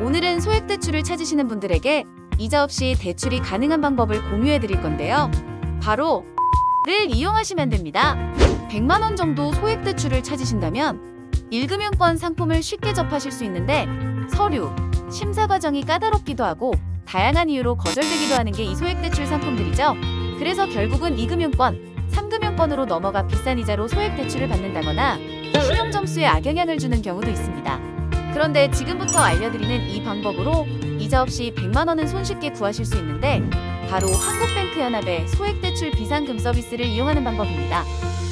오늘은 소액 대출을 찾으시는 분들에게 이자 없이 대출이 가능한 방법을 공유해 드릴 건데요. 바로 를 이용하시면 됩니다. 100만 원 정도 소액 대출을 찾으신다면 1금융권 상품을 쉽게 접하실 수 있는데 서류, 심사 과정이 까다롭기도 하고 다양한 이유로 거절되기도 하는 게 이 소액 대출 상품들이죠. 그래서 결국은 2금융권, 3금융권으로 넘어가 비싼 이자로 소액 대출을 받는다거나 신용 점수에 악영향을 주는 경우도 있습니다. 그런데 지금부터 알려드리는 이 방법으로 이자 없이 100만 원은 손쉽게 구하실 수 있는데 바로 한국뱅크연합의 소액대출 비상금 서비스를 이용하는 방법입니다.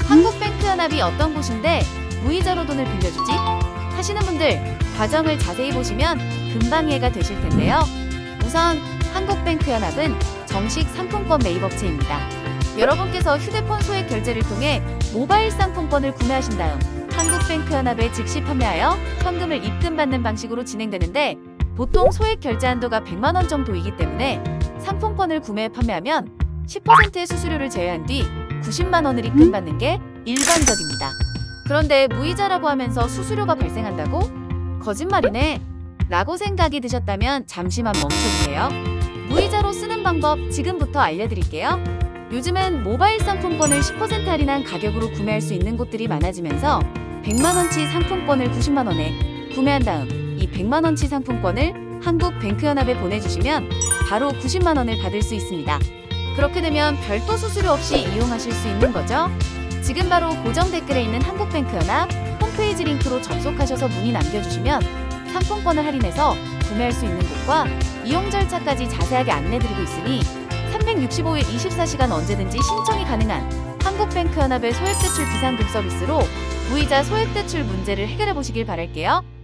한국뱅크연합이 어떤 곳인데 무이자로 돈을 빌려주지? 하시는 분들 과정을 자세히 보시면 금방 이해가 되실 텐데요. 우선 한국뱅크연합은 정식 상품권 매입업체입니다. 여러분께서 휴대폰 소액 결제를 통해 모바일 상품권을 구매하신 다음 한국뱅크연합에 즉시 판매하여 현금을 입금받는 방식으로 진행되는데 보통 소액 결제 한도가 100만 원 정도이기 때문에 상품권을 구매 판매하면 10%의 수수료를 제외한 뒤 90만 원을 입금받는 게 일반적입니다. 그런데 무이자라고 하면서 수수료가 발생한다고? 거짓말이네. 라고 생각이 드셨다면 잠시만 멈춰주세요. 무이자로 쓰는 방법 지금부터 알려드릴게요. 요즘은 모바일 상품권을 10% 할인한 가격으로 구매할 수 있는 곳들이 많아지면서 100만원치 상품권을 90만원에 구매한 다음 이 100만원치 상품권을 한국뱅크연합에 보내주시면 바로 90만원을 받을 수 있습니다. 그렇게 되면 별도 수수료 없이 이용하실 수 있는 거죠. 지금 바로 고정 댓글에 있는 한국뱅크연합 홈페이지 링크로 접속하셔서 문의 남겨주시면 상품권을 할인해서 구매할 수 있는 곳과 이용 절차까지 자세하게 안내드리고 있으니 365일 24시간 언제든지 신청이 가능한 한국뱅크연합의 소액대출 비상금 서비스로 무이자 소액 대출 문제를 해결해 보시길 바랄게요.